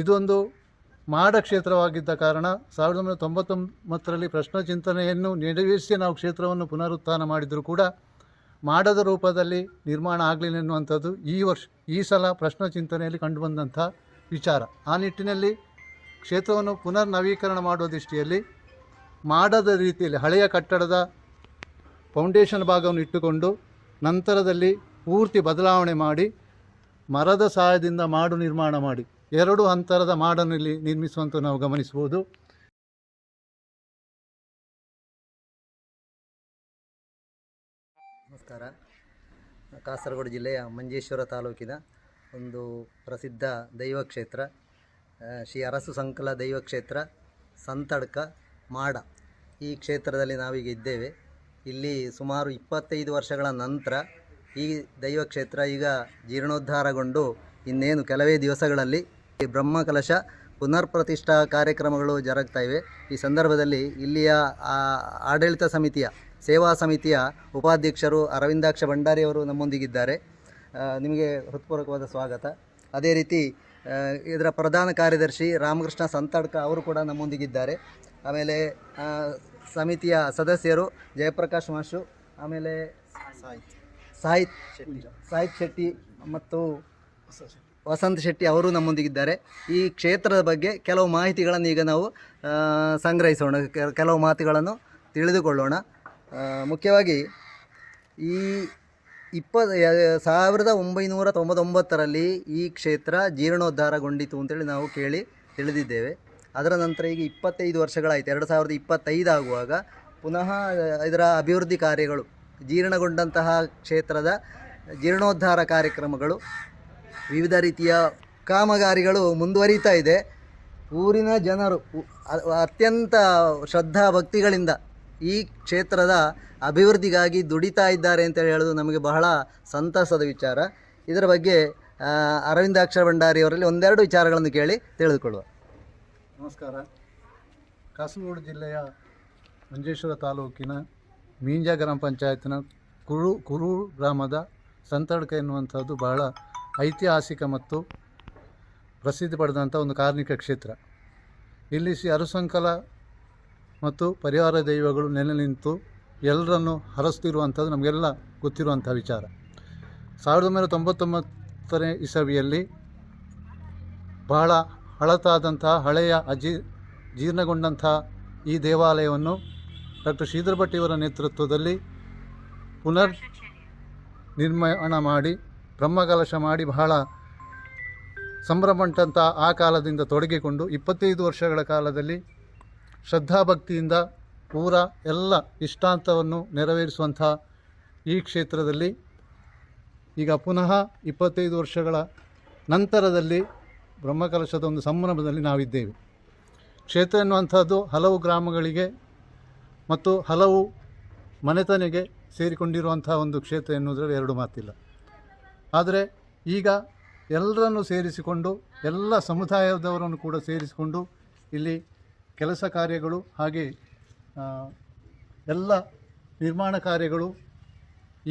ಇದೊಂದು ಮಾಡ ಕ್ಷೇತ್ರವಾಗಿದ್ದ ಕಾರಣ ಸಾವಿರದ ಒಂಬೈನೂರ ತೊಂಬತ್ತೊಂಬತ್ತರಲ್ಲಿ ಪ್ರಶ್ನ ಚಿಂತನೆಯನ್ನು ನೆರವೇರಿಸಿ ನಾವು ಕ್ಷೇತ್ರವನ್ನು ಪುನರುತ್ಥಾನ ಮಾಡಿದರೂ ಕೂಡ ಮಾಡದ ರೂಪದಲ್ಲಿ ನಿರ್ಮಾಣ ಆಗಲಿಲ್ಲ ಎನ್ನುವಂಥದ್ದು ಈ ವರ್ಷ, ಈ ಸಲ ಪ್ರಶ್ನ ಚಿಂತನೆಯಲ್ಲಿ ಕಂಡುಬಂದಂಥ ವಿಚಾರ. ಆ ನಿಟ್ಟಿನಲ್ಲಿ ಕ್ಷೇತ್ರವನ್ನು ಪುನರ್ ನವೀಕರಣ ಮಾಡುವ ದೃಷ್ಟಿಯಲ್ಲಿ ಮಾಡದ ರೀತಿಯಲ್ಲಿ ಹಳೆಯ ಕಟ್ಟಡದ ಫೌಂಡೇಶನ್ ಭಾಗವನ್ನು ಇಟ್ಟುಕೊಂಡು ನಂತರದಲ್ಲಿ ಪೂರ್ತಿ ಬದಲಾವಣೆ ಮಾಡಿ ಮರದ ಸಹಾಯದಿಂದ ಮಾಡು ನಿರ್ಮಾಣ ಮಾಡಿ. ಎರಡು ಅಂತರದ ಮಾಡನಲ್ಲಿ ನಿರ್ಮಿಸುವಂತ ನಾವು ಗಮನಿಸಬಹುದು. ನಮಸ್ಕಾರ. ಕಾಸರಗೋಡು ಜಿಲ್ಲೆಯ ಮಂಜೇಶ್ವರ ತಾಲೂಕಿನ ಒಂದು ಪ್ರಸಿದ್ಧ ದೈವ ಕ್ಷೇತ್ರ ಶ್ರೀ ಅರಸು ಸಂಕಲ ದೈವ ಕ್ಷೇತ್ರ, ಸಂತಡ್ಕ, ಮಾಡ. ಈ ಕ್ಷೇತ್ರದಲ್ಲಿ ನಾವೀಗ ಇದ್ದೇವೆ. ಇಲ್ಲಿ ಸುಮಾರು ಇಪ್ಪತ್ತೈದು ವರ್ಷಗಳ ನಂತರ ಈ ದೈವ ಕ್ಷೇತ್ರ ಈಗ ಜೀರ್ಣೋದ್ಧಾರಗೊಂಡು ಇನ್ನೇನು ಕೆಲವೇ ದಿವಸಗಳಲ್ಲಿ ಈ ಬ್ರಹ್ಮಕಲಶ ಪುನರ್ ಪ್ರತಿಷ್ಠಾ ಕಾರ್ಯಕ್ರಮಗಳು ಜರುಗ್ತಾ ಇವೆ. ಈ ಸಂದರ್ಭದಲ್ಲಿ ಇಲ್ಲಿಯ ಆಡಳಿತ ಸಮಿತಿಯ, ಸೇವಾ ಸಮಿತಿಯ ಉಪಾಧ್ಯಕ್ಷರು ಅರವಿಂದಾಕ್ಷ ಭಂಡಾರಿಯವರು ನಮ್ಮೊಂದಿಗಿದ್ದಾರೆ. ನಿಮಗೆ ಹೃತ್ಪೂರ್ವಕವಾದ ಸ್ವಾಗತ. ಅದೇ ರೀತಿ ಇದರ ಪ್ರಧಾನ ಕಾರ್ಯದರ್ಶಿ ರಾಮಕೃಷ್ಣ ಸಂತಡ್ಕ ಅವರು ಕೂಡ ನಮ್ಮೊಂದಿಗಿದ್ದಾರೆ. ಆಮೇಲೆ ಸಮಿತಿಯ ಸದಸ್ಯರು ಜಯಪ್ರಕಾಶ್ ಮಾಶು, ಆಮೇಲೆ ಸಾಹಿತ್ ಸಾಹಿತ್ ಶೆಟ್ಟಿ. ಮತ್ತು ವಸಂತ್ ಶೆಟ್ಟಿ ಅವರು ನಮ್ಮೊಂದಿಗಿದ್ದಾರೆ. ಈ ಕ್ಷೇತ್ರದ ಬಗ್ಗೆ ಕೆಲವು ಮಾಹಿತಿಗಳನ್ನು ಈಗ ನಾವು ಸಂಗ್ರಹಿಸೋಣ. ಕೆಲವು ಮಾತುಗಳನ್ನು ತಿಳಿದುಕೊಳ್ಳೋಣ. ಮುಖ್ಯವಾಗಿ ಈ ಇಪ್ಪ ಸಾವಿರದ ಒಂಬೈನೂರ ತೊಂಬತ್ತೊಂಬತ್ತರಲ್ಲಿ ಈ ಕ್ಷೇತ್ರ ಜೀರ್ಣೋದ್ಧಾರಗೊಂಡಿತು ಅಂತೇಳಿ ನಾವು ಕೇಳಿ ತಿಳಿದಿದ್ದೇವೆ. ಅದರ ನಂತರ ಈಗ ಇಪ್ಪತ್ತೈದು ವರ್ಷಗಳಾಯಿತು. ಎರಡು ಸಾವಿರದ ಇಪ್ಪತ್ತೈದು ಆಗುವಾಗ ಪುನಃ ಇದರ ಅಭಿವೃದ್ಧಿ ಕಾರ್ಯಗಳು ಜೀರ್ಣಗೊಂಡಂತಹ ಕ್ಷೇತ್ರದ ಜೀರ್ಣೋದ್ಧಾರ ಕಾರ್ಯಕ್ರಮಗಳು ವಿವಿಧ ರೀತಿಯ ಕಾಮಗಾರಿಗಳು ಮುಂದುವರಿತಾ ಇದೆ. ಊರಿನ ಜನರು ಅತ್ಯಂತ ಶ್ರದ್ಧಾ ಭಕ್ತಿಗಳಿಂದ ಈ ಕ್ಷೇತ್ರದ ಅಭಿವೃದ್ಧಿಗಾಗಿ ದುಡಿತಾ ಇದ್ದಾರೆ ಅಂತ ಹೇಳೋದು ನಮಗೆ ಬಹಳ ಸಂತಸದ ವಿಚಾರ. ಇದರ ಬಗ್ಗೆ ಅರವಿಂದಾಕ್ಷರ ಭಂಡಾರಿ ಅವರಲ್ಲಿ ಒಂದೆರಡು ವಿಚಾರಗಳನ್ನು ಕೇಳಿ ತಿಳಿದುಕೊಳ್ಳುವ. ನಮಸ್ಕಾರ. ಕಾಸರಗೋಡು ಜಿಲ್ಲೆಯ ಮಂಜೇಶ್ವರ ತಾಲೂಕಿನ ಮೀಂಜ ಗ್ರಾಮ ಪಂಚಾಯತ್ನ ಕುರು ಕುರು ಗ್ರಾಮದ ಸಂತಡ್ಕ ಎನ್ನುವಂಥದ್ದು ಬಹಳ ಐತಿಹಾಸಿಕ ಮತ್ತು ಪ್ರಸಿದ್ಧಿ ಪಡೆದಂಥ ಒಂದು ಕಾರ್ಮಿಕ ಕ್ಷೇತ್ರ. ಇಲ್ಲಿ ಶ್ರೀ ಅರುಸಂಕಲ ಮತ್ತು ಪರಿವಾರ ದೈವಗಳು ನೆಲೆ ನಿಂತು ಎಲ್ಲರನ್ನು ಹರಸ್ತಿರುವಂಥದ್ದು ನಮಗೆಲ್ಲ ಗೊತ್ತಿರುವಂಥ ವಿಚಾರ. ಸಾವಿರದ ಒಂಬೈನೂರ ತೊಂಬತ್ತೊಂಬತ್ತನೇ ಇಸವಿಯಲ್ಲಿ ಬಹಳ ಹಳತಾದಂತಹ ಹಳೆಯ ಅಜಿ ಜೀರ್ಣಗೊಂಡಂತಹ ಈ ದೇವಾಲಯವನ್ನು ಡಾಕ್ಟರ್ ಶ್ರೀಧರ್ ಭಟ್ಟಿಯವರ ನೇತೃತ್ವದಲ್ಲಿ ಪುನರ್ ನಿರ್ಮಾಣ ಮಾಡಿ ಬ್ರಹ್ಮಕಲಶ ಮಾಡಿ ಬಹಳ ಸಂಭ್ರಮಂಟಂಥ ಆ ಕಾಲದಿಂದ ತೊಡಗಿಕೊಂಡು ಇಪ್ಪತ್ತೈದು ವರ್ಷಗಳ ಕಾಲದಲ್ಲಿ ಶ್ರದ್ಧಾಭಕ್ತಿಯಿಂದ ಪೂರ ಎಲ್ಲ ಇಷ್ಟಾಂತವನ್ನು ನೆರವೇರಿಸುವಂಥ ಈ ಕ್ಷೇತ್ರದಲ್ಲಿ ಈಗ ಪುನಃ ಇಪ್ಪತ್ತೈದು ವರ್ಷಗಳ ನಂತರದಲ್ಲಿ ಬ್ರಹ್ಮಕಲಶದ ಒಂದು ಸಂಭ್ರಮದಲ್ಲಿ ನಾವಿದ್ದೇವೆ. ಕ್ಷೇತ್ರ ಎನ್ನುವಂಥದ್ದು ಹಲವು ಗ್ರಾಮಗಳಿಗೆ ಮತ್ತು ಹಲವು ಮನೆತನೆಗೆ ಸೇರಿಕೊಂಡಿರುವಂಥ ಒಂದು ಕ್ಷೇತ್ರ ಎನ್ನುವುದರಲ್ಲಿ ಎರಡು ಮಾತಿಲ್ಲ. ಆದರೆ ಈಗ ಎಲ್ಲರನ್ನು ಸೇರಿಸಿಕೊಂಡು, ಎಲ್ಲ ಸಮುದಾಯದವರನ್ನು ಕೂಡ ಸೇರಿಸಿಕೊಂಡು ಇಲ್ಲಿ ಕೆಲಸ ಕಾರ್ಯಗಳು ಹಾಗೆ ಎಲ್ಲ ನಿರ್ಮಾಣ ಕಾರ್ಯಗಳು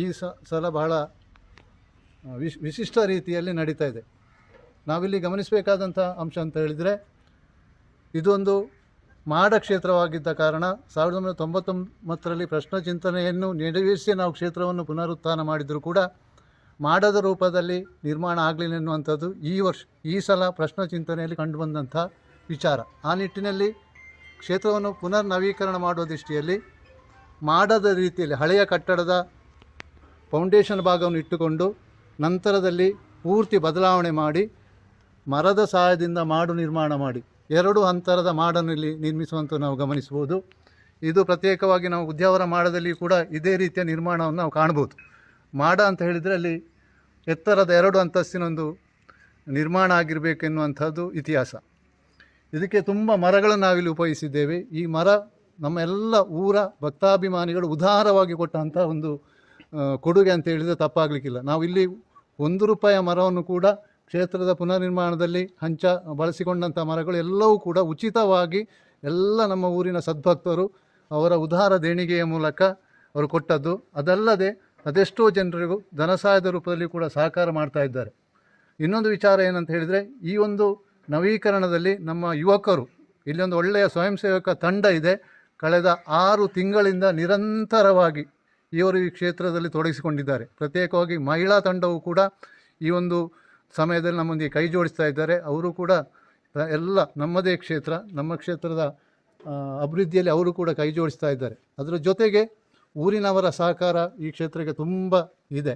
ಈ ಸಲ ಬಹಳ ವಿಶ್, ವಿಶಿಷ್ಟ ರೀತಿಯಲ್ಲಿ ನಡೀತಾ ಇದೆ. ನಾವಿಲ್ಲಿ ಗಮನಿಸಬೇಕಾದಂಥ ಅಂಶ ಅಂತ ಹೇಳಿದರೆ, ಇದೊಂದು ಮಾಡ ಕ್ಷೇತ್ರವಾಗಿದ್ದ ಕಾರಣ ಸಾವಿರದ ಒಂಬೈನೂರ ತೊಂಬತ್ತೊಂಬತ್ತರಲ್ಲಿ ಪ್ರಶ್ನ ಚಿಂತನೆಯನ್ನು ನೆರವೇರಿಸಿ ನಾವು ಕ್ಷೇತ್ರವನ್ನು ಪುನರುತ್ಥಾನ ಮಾಡಿದರೂ ಕೂಡ ಮಾಡದ ರೂಪದಲ್ಲಿ ನಿರ್ಮಾಣ ಆಗಲಿಲ್ಲ ಎನ್ನುವಂಥದ್ದು ಈ ವರ್ಷ, ಈ ಸಲ ಪ್ರಶ್ನ ಚಿಂತನೆಯಲ್ಲಿ ಕಂಡುಬಂದಂಥ ವಿಚಾರ. ಆ ನಿಟ್ಟಿನಲ್ಲಿ ಕ್ಷೇತ್ರವನ್ನು ಪುನರ್ ನವೀಕರಣ ಮಾಡುವ ದೃಷ್ಟಿಯಲ್ಲಿ ಮಾಡದ ರೀತಿಯಲ್ಲಿ ಹಳೆಯ ಕಟ್ಟಡದ ಫೌಂಡೇಶನ್ ಭಾಗವನ್ನು ಇಟ್ಟುಕೊಂಡು ನಂತರದಲ್ಲಿ ಪೂರ್ತಿ ಬದಲಾವಣೆ ಮಾಡಿ ಮರದ ಸಹಾಯದಿಂದ ಮಾಡು ನಿರ್ಮಾಣ ಮಾಡಿ. ಎರಡು ಅಂತರದ ಮಾಡನ್ನು ಇಲ್ಲಿ ನಿರ್ಮಿಸುವಂತ ನಾವು ಗಮನಿಸಬಹುದು. ಇದು ಪ್ರತ್ಯೇಕವಾಗಿ ನಾವು ಉದ್ಯಾವರ ಮಾಡದಲ್ಲಿ ಕೂಡ ಇದೇ ರೀತಿಯ ನಿರ್ಮಾಣವನ್ನು ನಾವು ಕಾಣ್ಬೋದು ಮಾಡ ಅಂತ ಹೇಳಿದರೆ ಅಲ್ಲಿ ಎತ್ತರದ ಎರಡು ಅಂತಸ್ತಿನೊಂದು ನಿರ್ಮಾಣ ಆಗಿರಬೇಕೆನ್ನುವಂಥದ್ದು ಇತಿಹಾಸ. ಇದಕ್ಕೆ ತುಂಬ ಮರಗಳನ್ನು ನಾವಿಲ್ಲಿ ಉಪಯೋಗಿಸಿದ್ದೇವೆ. ಈ ಮರ ನಮ್ಮ ಎಲ್ಲ ಊರ ಭಕ್ತಾಭಿಮಾನಿಗಳು ಉದಾರವಾಗಿ ಕೊಟ್ಟಂಥ ಒಂದು ಕೊಡುಗೆ ಅಂತ ಹೇಳಿದರೆ ತಪ್ಪಾಗಲಿಕ್ಕಿಲ್ಲ. ನಾವು ಇಲ್ಲಿ ಒಂದು ರೂಪಾಯಿಯ ಮರವನ್ನು ಕೂಡ ಕ್ಷೇತ್ರದ ಪುನರ್ನಿರ್ಮಾಣದಲ್ಲಿ ಹಂಚ ಬಳಸಿಕೊಂಡಂಥ ಮರಗಳು ಎಲ್ಲವೂ ಕೂಡ ಉಚಿತವಾಗಿ ಎಲ್ಲ ನಮ್ಮ ಊರಿನ ಸದ್ಭಕ್ತರು ಅವರ ಉದಾರ ದೇಣಿಗೆಯ ಮೂಲಕ ಅವರು ಕೊಟ್ಟದ್ದು. ಅದಲ್ಲದೆ ಅದೆಷ್ಟೋ ಜನರಿಗೂ ಧನಸಹಾಯದ ರೂಪದಲ್ಲಿ ಕೂಡ ಸಹಕಾರ ಮಾಡ್ತಾ ಇದ್ದಾರೆ. ಇನ್ನೊಂದು ವಿಚಾರ ಏನಂತ ಹೇಳಿದರೆ, ಈ ಒಂದು ನವೀಕರಣದಲ್ಲಿ ನಮ್ಮ ಯುವಕರು ಇಲ್ಲಿ ಒಂದು ಒಳ್ಳೆಯ ಸ್ವಯಂ ಸೇವಕ ತಂಡ ಇದೆ. ಕಳೆದ ಆರು ತಿಂಗಳಿಂದ ನಿರಂತರವಾಗಿ ಇವರು ಈ ಕ್ಷೇತ್ರದಲ್ಲಿ ತೊಡಗಿಸಿಕೊಂಡಿದ್ದಾರೆ. ಪ್ರತ್ಯೇಕವಾಗಿ ಮಹಿಳಾ ತಂಡವು ಕೂಡ ಈ ಒಂದು ಸಮಯದಲ್ಲಿ ನಮ್ಮೊಂದಿಗೆ ಕೈ ಜೋಡಿಸ್ತಾ ಇದ್ದಾರೆ. ಅವರು ಕೂಡ ಎಲ್ಲ ನಮ್ಮದೇ ಕ್ಷೇತ್ರ, ನಮ್ಮ ಕ್ಷೇತ್ರದ ಅಭಿವೃದ್ಧಿಯಲ್ಲಿ ಅವರು ಕೂಡ ಕೈ ಜೋಡಿಸ್ತಾ ಇದ್ದಾರೆ. ಅದರ ಜೊತೆಗೆ ಊರಿನವರ ಸಹಕಾರ ಈ ಕ್ಷೇತ್ರಕ್ಕೆ ತುಂಬ ಇದೆ.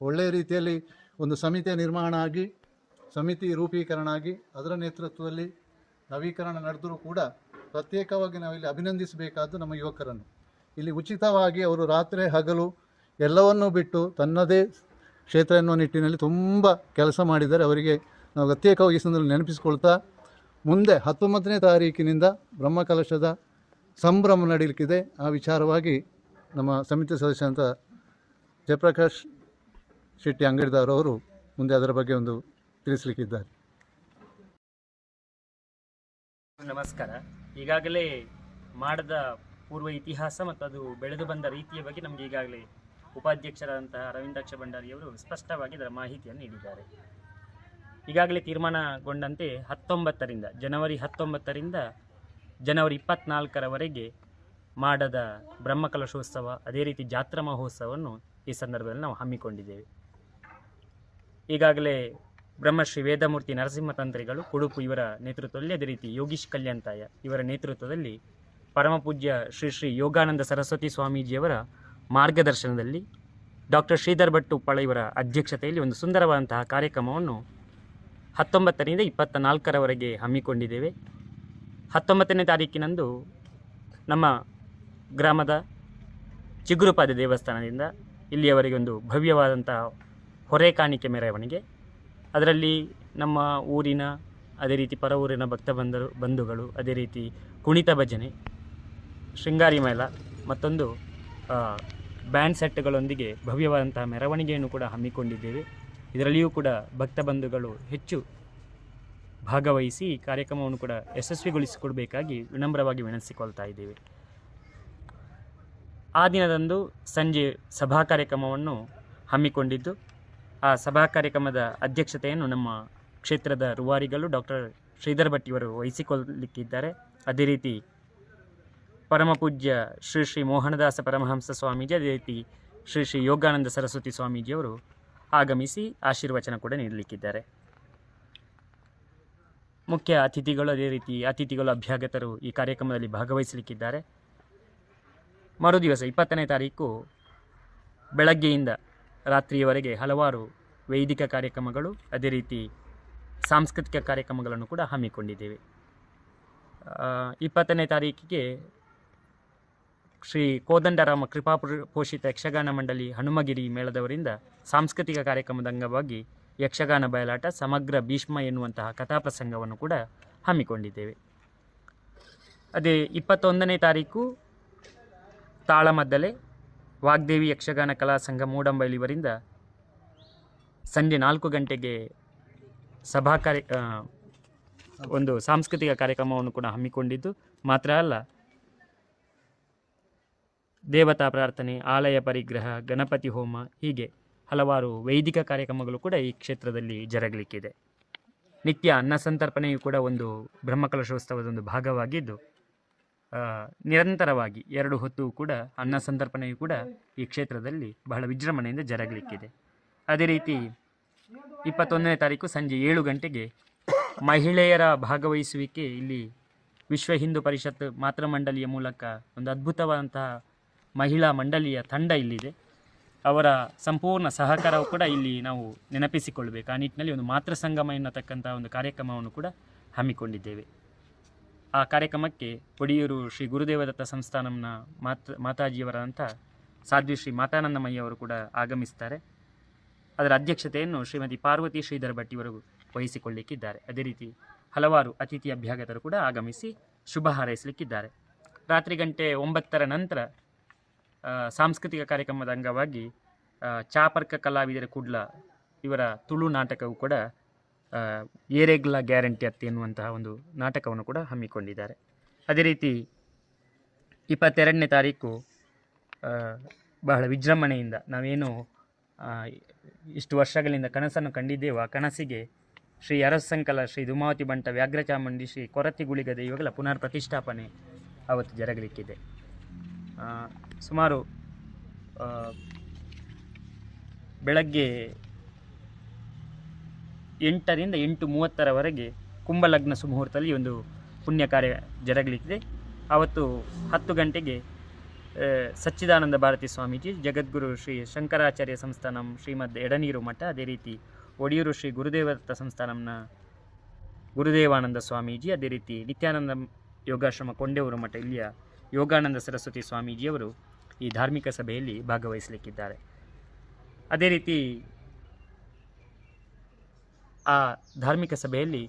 ಒಳ್ಳೆಯ ರೀತಿಯಲ್ಲಿ ಒಂದು ಸಮಿತಿಯ ನಿರ್ಮಾಣ ಆಗಿ, ಸಮಿತಿ ರೂಪೀಕರಣ ಆಗಿ, ಅದರ ನೇತೃತ್ವದಲ್ಲಿ ನವೀಕರಣ ನಡೆದರೂ ಕೂಡ ಪ್ರತ್ಯೇಕವಾಗಿ ನಾವಿಲ್ಲಿ ಅಭಿನಂದಿಸಬೇಕಾದ್ದು ನಮ್ಮ ಯುವಕರನ್ನು. ಇಲ್ಲಿ ಉಚಿತವಾಗಿ ಅವರು ರಾತ್ರಿ ಹಗಲು ಎಲ್ಲವನ್ನೂ ಬಿಟ್ಟು ತನ್ನದೇ ಕ್ಷೇತ್ರ ಎನ್ನುವ ನಿಟ್ಟಿನಲ್ಲಿ ತುಂಬ ಕೆಲಸ ಮಾಡಿದ್ದಾರೆ. ಅವರಿಗೆ ನಾವು ಪ್ರತ್ಯೇಕವಾಗಿ ಈ ಸಂದರ್ಭದಲ್ಲಿ ನೆನಪಿಸಿಕೊಳ್ತಾ, ಮುಂದೆ ಹತ್ತೊಂಬತ್ತನೇ ತಾರೀಕಿನಿಂದ ಬ್ರಹ್ಮಕಲಶದ ಸಂಭ್ರಮ ನಡೀಲಿಕ್ಕಿದೆ. ಆ ವಿಚಾರವಾಗಿ ನಮ್ಮ ಸಮಿತಿ ಸದಸ್ಯರಂತ ಜಯಪ್ರಕಾಶ್ ಶೆಟ್ಟಿ ಅಂಗಡಿದವರವರು ಮುಂದೆ ಅದರ ಬಗ್ಗೆ ಒಂದು ತಿಳಿಸಲಿಕ್ಕಿದ್ದಾರೆ. ನಮಸ್ಕಾರ. ಈಗಾಗಲೇ ಮಾಡದ ಪೂರ್ವ ಇತಿಹಾಸ ಮತ್ತು ಅದು ಬೆಳೆದು ಬಂದ ರೀತಿಯ ಬಗ್ಗೆ ನಮಗೆ ಈಗಾಗಲೇ ಉಪಾಧ್ಯಕ್ಷರಾದಂತಹ ರವೀಂದ್ರಾಕ್ಷ ಭಂಡಾರಿಯವರು ಸ್ಪಷ್ಟವಾಗಿ ಇದರ ಮಾಹಿತಿಯನ್ನು ನೀಡಿದ್ದಾರೆ. ಈಗಾಗಲೇ ತೀರ್ಮಾನಗೊಂಡಂತೆ ಹತ್ತೊಂಬತ್ತರಿಂದ, ಜನವರಿ ಹತ್ತೊಂಬತ್ತರಿಂದ ಜನವರಿ ಇಪ್ಪತ್ನಾಲ್ಕರವರೆಗೆ ಮಾಡದ ಬ್ರಹ್ಮಕಲಶೋತ್ಸವ, ಅದೇ ರೀತಿ ಜಾತ್ರಾ ಮಹೋತ್ಸವವನ್ನು ಈ ಸಂದರ್ಭದಲ್ಲಿ ನಾವು ಹಮ್ಮಿಕೊಂಡಿದ್ದೇವೆ. ಈಗಾಗಲೇ ಬ್ರಹ್ಮಶ್ರೀ ವೇದಮೂರ್ತಿ ನರಸಿಂಹ ತಂತ್ರಿಗಳು ಕುಡುಪು ಇವರ ನೇತೃತ್ವದಲ್ಲಿ, ಅದೇ ರೀತಿ ಯೋಗೀಶ್ ಕಲ್ಯಾಂತಾಯ ಇವರ ನೇತೃತ್ವದಲ್ಲಿ ಪರಮಪೂಜ್ಯ ಶ್ರೀ ಶ್ರೀ ಯೋಗಾನಂದ ಸರಸ್ವತಿ ಸ್ವಾಮೀಜಿಯವರ ಮಾರ್ಗದರ್ಶನದಲ್ಲಿ ಡಾಕ್ಟರ್ ಶ್ರೀಧರ್ ಭಟ್ಟು ಉಪ್ಪಳ ಇವರ ಅಧ್ಯಕ್ಷತೆಯಲ್ಲಿ ಒಂದು ಸುಂದರವಾದಂತಹ ಕಾರ್ಯಕ್ರಮವನ್ನು ಹತ್ತೊಂಬತ್ತರಿಂದ ಇಪ್ಪತ್ತ ನಾಲ್ಕರವರೆಗೆ ಹಮ್ಮಿಕೊಂಡಿದ್ದೇವೆ. ಹತ್ತೊಂಬತ್ತನೇ ತಾರೀಕಿನಂದು ನಮ್ಮ ಗ್ರಾಮದ ಚಿಗುರುಪಾದ ದೇವಸ್ಥಾನದಿಂದ ಇಲ್ಲಿಯವರೆಗೆ ಒಂದು ಭವ್ಯವಾದಂತಹ ಹೊರೆ ಕಾಣಿಕೆ ಮೆರವಣಿಗೆ ಅದರಲ್ಲಿ ನಮ್ಮ ಊರಿನ ಅದೇ ರೀತಿ ಪರ ಊರಿನ ಭಕ್ತ ಬಂಧರು ಬಂಧುಗಳು, ಅದೇ ರೀತಿ ಕುಣಿತ ಭಜನೆ, ಶೃಂಗಾರಿ ಮೇಳ, ಮತ್ತೊಂದು ಬ್ಯಾಂಡ್ ಸೆಟ್ಗಳೊಂದಿಗೆ ಭವ್ಯವಾದಂತಹ ಮೆರವಣಿಗೆಯನ್ನು ಕೂಡ ಹಮ್ಮಿಕೊಂಡಿದ್ದೇವೆ. ಇದರಲ್ಲಿಯೂ ಕೂಡ ಭಕ್ತ ಬಂಧುಗಳು ಹೆಚ್ಚು ಭಾಗವಹಿಸಿ ಕಾರ್ಯಕ್ರಮವನ್ನು ಕೂಡ ಯಶಸ್ವಿಗೊಳಿಸಿಕೊಡಬೇಕಾಗಿ ವಿನಮ್ರವಾಗಿ ವಿನಂತಿಸಿಕೊಳ್ತಾ ಇದ್ದೇವೆ. ಆ ದಿನದಂದು ಸಂಜೆ ಸಭಾ ಕಾರ್ಯಕ್ರಮವನ್ನು ಹಮ್ಮಿಕೊಂಡಿದ್ದು, ಆ ಸಭಾ ಕಾರ್ಯಕ್ರಮದ ಅಧ್ಯಕ್ಷತೆಯನ್ನು ನಮ್ಮ ಕ್ಷೇತ್ರದ ರೂವಾರಿಗಳು ಡಾಕ್ಟರ್ ಶ್ರೀಧರ್ ಭಟ್ಟಿಯವರು ವಹಿಸಿಕೊಳ್ಳಲಿಕ್ಕಿದ್ದಾರೆ. ಅದೇ ರೀತಿ ಪರಮಪೂಜ್ಯ ಶ್ರೀ ಶ್ರೀ ಮೋಹನದಾಸ ಪರಮಹಂಸ ಸ್ವಾಮೀಜಿ, ಅದೇ ರೀತಿ ಶ್ರೀ ಶ್ರೀ ಯೋಗಾನಂದ ಸರಸ್ವತಿ ಸ್ವಾಮೀಜಿಯವರು ಆಗಮಿಸಿ ಆಶೀರ್ವಚನ ಕೂಡ ನೀಡಲಿಕ್ಕಿದ್ದಾರೆ. ಮುಖ್ಯ ಅತಿಥಿಗಳು, ಅದೇ ರೀತಿ ಅತಿಥಿಗಳು, ಅಭ್ಯಾಗತರು ಈ ಕಾರ್ಯಕ್ರಮದಲ್ಲಿ ಭಾಗವಹಿಸಲಿಕ್ಕಿದ್ದಾರೆ. ಮರುದಿವಸ ಇಪ್ಪತ್ತನೇ ತಾರೀಕು ಬೆಳಗ್ಗೆಯಿಂದ ರಾತ್ರಿಯವರೆಗೆ ಹಲವಾರು ವೈದಿಕ ಕಾರ್ಯಕ್ರಮಗಳು, ಅದೇ ರೀತಿ ಸಾಂಸ್ಕೃತಿಕ ಕಾರ್ಯಕ್ರಮಗಳನ್ನು ಕೂಡ ಹಮ್ಮಿಕೊಂಡಿದ್ದೇವೆ. ಇಪ್ಪತ್ತನೇ ತಾರೀಕಿಗೆ ಶ್ರೀ ಕೋದಂಡರಾಮ ಕೃಪಾಪುರ ಪೋಷಿತ ಯಕ್ಷಗಾನ ಮಂಡಳಿ ಹನುಮಗಿರಿ ಮೇಳದವರಿಂದ ಸಾಂಸ್ಕೃತಿಕ ಕಾರ್ಯಕ್ರಮದ ಅಂಗವಾಗಿ ಯಕ್ಷಗಾನ ಬಯಲಾಟ, ಸಮಗ್ರ ಭೀಷ್ಮ ಎನ್ನುವಂತಹ ಕಥಾಪ್ರಸಂಗವನ್ನು ಕೂಡ ಹಮ್ಮಿಕೊಂಡಿದ್ದೇವೆ. ಅದೇ ಇಪ್ಪತ್ತೊಂದನೇ ತಾರೀಕು ತಾಳಮದ್ದಲೆ, ವಾಗ್ದೇವಿ ಯಕ್ಷಗಾನ ಕಲಾ ಸಂಘ ಮೂಡಂಬೈಲಿವರಿಂದ ಸಂಜೆ ನಾಲ್ಕು ಗಂಟೆಗೆ ಸಭಾ ಕಾರ್ಯ ಒಂದು ಸಾಂಸ್ಕೃತಿಕ ಕಾರ್ಯಕ್ರಮವನ್ನು ಕೂಡ ಹಮ್ಮಿಕೊಂಡಿದ್ದು. ಮಾತ್ರ ಅಲ್ಲ, ದೇವತಾ ಪ್ರಾರ್ಥನೆ, ಆಲಯ ಪರಿಗ್ರಹ, ಗಣಪತಿ ಹೋಮ, ಹೀಗೆ ಹಲವಾರು ವೈದಿಕ ಕಾರ್ಯಕ್ರಮಗಳು ಕೂಡ ಈ ಕ್ಷೇತ್ರದಲ್ಲಿ ಜರಗಲಿಕ್ಕಿದೆ. ನಿತ್ಯ ಅನ್ನ ಸಂತರ್ಪಣೆಯು ಕೂಡ ಒಂದು ಬ್ರಹ್ಮಕಲಶೋತ್ಸವದ ಒಂದು ಭಾಗವಾಗಿದ್ದು ನಿರಂತರವಾಗಿ ಎರಡು ಹೊತ್ತು ಕೂಡ, ಅನ್ನ ಸಂತರ್ಪಣೆಯು ಕೂಡ ಈ ಕ್ಷೇತ್ರದಲ್ಲಿ ಬಹಳ ವಿಜೃಂಭಣೆಯಿಂದ ಜರಗಲಿಕ್ಕಿದೆ. ಅದೇ ರೀತಿ ಇಪ್ಪತ್ತೊಂದನೇ ತಾರೀಕು ಸಂಜೆ ಏಳು ಗಂಟೆಗೆ ಮಹಿಳೆಯರ ಭಾಗವಹಿಸುವಿಕೆ ಇಲ್ಲಿ ವಿಶ್ವ ಹಿಂದೂ ಪರಿಷತ್ ಮಾತೃ ಮಂಡಳಿಯ ಮೂಲಕ ಒಂದು ಅದ್ಭುತವಾದಂತಹ ಮಹಿಳಾ ಮಂಡಳಿಯ ತಂಡ ಇಲ್ಲಿದೆ. ಅವರ ಸಂಪೂರ್ಣ ಸಹಕಾರವು ಕೂಡ ಇಲ್ಲಿ ನಾವು ನೆನಪಿಸಿಕೊಳ್ಳಬೇಕು ಆ ನಿಟ್ಟಿನಲ್ಲಿ ಒಂದು ಮಾತೃ ಸಂಗಮ ಎನ್ನತಕ್ಕಂಥ ಒಂದು ಕಾರ್ಯಕ್ರಮವನ್ನು ಕೂಡ ಹಮ್ಮಿಕೊಂಡಿದ್ದೇವೆ. ಆ ಕಾರ್ಯಕ್ರಮಕ್ಕೆ ಒಡಿಯೂರು ಶ್ರೀ ಗುರುದೇವದತ್ತ ಸಂಸ್ಥಾನಂನ ಮಾತ ಮಾತಾಜಿಯವರಂಥ ಸಾಧ್ವಿ ಶ್ರೀ ಮಾತಾನಂದಮಯ್ಯವರು ಕೂಡ ಆಗಮಿಸ್ತಾರೆ. ಅದರ ಅಧ್ಯಕ್ಷತೆಯನ್ನು ಶ್ರೀಮತಿ ಪಾರ್ವತಿ ಶ್ರೀಧರ ಭಟ್ಟಿಯವರು ವಹಿಸಿಕೊಳ್ಳಲಿಕ್ಕಿದ್ದಾರೆ ಅದೇ ರೀತಿ ಹಲವಾರು ಅತಿಥಿ ಅಭ್ಯಾಗತರು ಕೂಡ ಆಗಮಿಸಿ ಶುಭ ಹಾರೈಸಲಿಕ್ಕಿದ್ದಾರೆ. ರಾತ್ರಿ ಗಂಟೆ ಒಂಬತ್ತರ ನಂತರ ಸಾಂಸ್ಕೃತಿಕ ಕಾರ್ಯಕ್ರಮದ ಅಂಗವಾಗಿ ಚಾಪರ್ಕ ಕಲಾವಿದರ ಕುಡ್ಲ ಇವರ ತುಳು ನಾಟಕವು ಕೂಡ ಏರೆಗ್ಲ ಗ್ಯಾರಂಟಿ ಅತ್ತೆ ಎನ್ನುವಂತಹ ಒಂದು ನಾಟಕವನ್ನು ಕೂಡ ಹಮ್ಮಿಕೊಂಡಿದ್ದಾರೆ. ಅದೇ ರೀತಿ ಇಪ್ಪತ್ತೆರಡನೇ ತಾರೀಕು ಬಹಳ ವಿಜೃಂಭಣೆಯಿಂದ ನಾವೇನು ಇಷ್ಟು ವರ್ಷಗಳಿಂದ ಕನಸನ್ನು ಕಂಡಿದ್ದೇವೆ. ಆ ಕನಸಿಗೆ ಶ್ರೀ ಅರಸಂಕಲ ಶ್ರೀ ದುಮಾವತಿ ಬಂಟ ವ್ಯಾಘ್ರಚಾಮುಂಡಿ ಶ್ರೀ ಕೊರತಿ ಗುಳಿಗ ದೈವಗಳ ಪುನರ್ ಪ್ರತಿಷ್ಠಾಪನೆ ಅವತ್ತು ಜರಗಲಿಕ್ಕಿದೆ. ಸುಮಾರು ಬೆಳಗ್ಗೆ ಎಂಟರಿಂದ ಎಂಟು ಮೂವತ್ತರವರೆಗೆ ಕುಂಭಲಗ್ನ ಸುಮುಹೂರ್ತದಲ್ಲಿ ಒಂದು ಪುಣ್ಯ ಕಾರ್ಯ ಜರಗಲಿಕ್ಕಿದೆ. ಆವತ್ತು ಹತ್ತು ಗಂಟೆಗೆ ಸಚ್ಚಿದಾನಂದ ಭಾರತಿ ಸ್ವಾಮೀಜಿ, ಜಗದ್ಗುರು ಶ್ರೀ ಶಂಕರಾಚಾರ್ಯ ಸಂಸ್ಥಾನಂ ಶ್ರೀಮದ್ ಎಡನೀರು ಮಠ, ಅದೇ ರೀತಿ ಒಡಿಯೂರು ಶ್ರೀ ಗುರುದೇವದತ್ತ ಸಂಸ್ಥಾನಂನ ಗುರುದೇವಾನಂದ ಸ್ವಾಮೀಜಿ, ಅದೇ ರೀತಿ ನಿತ್ಯಾನಂದ ಯೋಗಾಶ್ರಮ ಕೊಂಡೇವರು ಮಠ, ಇಲ್ಲಿಯ ಯೋಗಾನಂದ ಸರಸ್ವತಿ ಸ್ವಾಮೀಜಿಯವರು ಈ ಧಾರ್ಮಿಕ ಸಭೆಯಲ್ಲಿ ಭಾಗವಹಿಸಲಿಕ್ಕಿದ್ದಾರೆ. ಅದೇ ರೀತಿ ಆ ಧಾರ್ಮಿಕ ಸಭೆಯಲ್ಲಿ